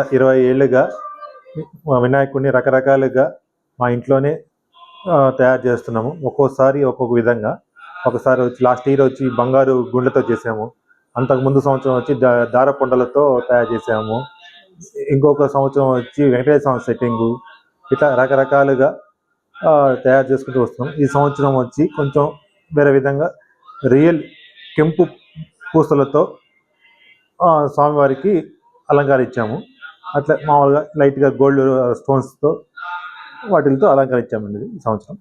ఇరవై ఏళ్ళుగా మా వినాయకుడిని రకరకాలుగా మా ఇంట్లోనే తయారు చేస్తున్నాము. ఒక్కోసారి ఒక్కొక్క విధంగా. ఒకసారి వచ్చి లాస్ట్ ఇయర్ వచ్చి బంగారు గుండెతో చేసాము. అంతకు ముందు సంవత్సరం వచ్చి దారపుండలతో తయారు చేసాము. ఇంకొక సంవత్సరం వచ్చి వెంకటేశ్వర స్వామి సెట్టింగు. ఇట్లా రకరకాలుగా తయారు చేసుకుంటూ వస్తున్నాం. ఈ సంవత్సరం వచ్చి కొంచెం వేరే విధంగా రియల్ కెంపు పూసలతో స్వామివారికి అలంకరించాము అట్లా మామూలుగా లైట్గా గోల్డ్ స్టోన్స్తో వాటితో అలంకరించామండి ఇది ఈ సంవత్సరం.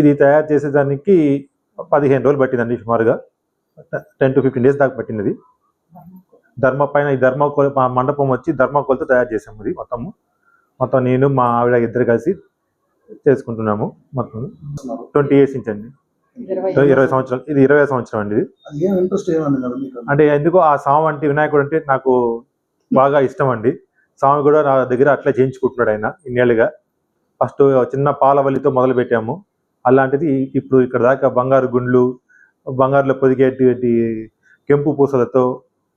ఇది తయారు చేసేదానికి పదిహేను రోజులు పట్టిందండి సుమారుగా. టెన్ టు ఫిఫ్టీన్ డేస్ దాకా పట్టినది ధర్మ పైన ఈ ధర్మకోల్ మా మండపం వచ్చి ధర్మకోల్తో తయారు చేసాము ఇది మొత్తము మొత్తం నేను మా ఆవిడ ఇద్దరు కలిసి చేసుకుంటున్నాము మొత్తం. ట్వంటీ ఇయర్స్ నుంచి అండి. ఇరవై సంవత్సరాలు ఇది ఇరవై సంవత్సరం అండి ఇది. అంటే ఎందుకో ఆ స్వామి అంటే వినాయకుడు అంటే నాకు బాగా ఇష్టం అండి స్వామి కూడా నా దగ్గర అట్లా చేయించుకుంటున్నాడు ఆయన ఇన్నేళ్ళుగా ఫస్ట్ చిన్న పాలవల్లితో మొదలు పెట్టాము అలాంటిది ఇప్పుడు ఇక్కడ దాకా బంగారు గుండ్లు బంగారులో పొదిగేటువంటి కెంపు పూసలతో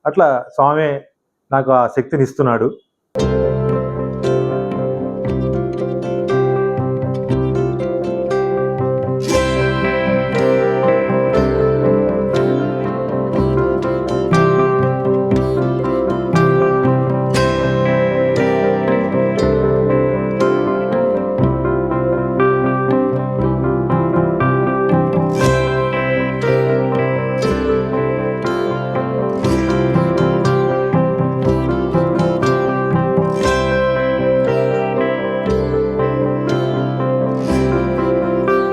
అట్లా స్వామి నాకు ఆ శక్తిని ఇస్తున్నాడు.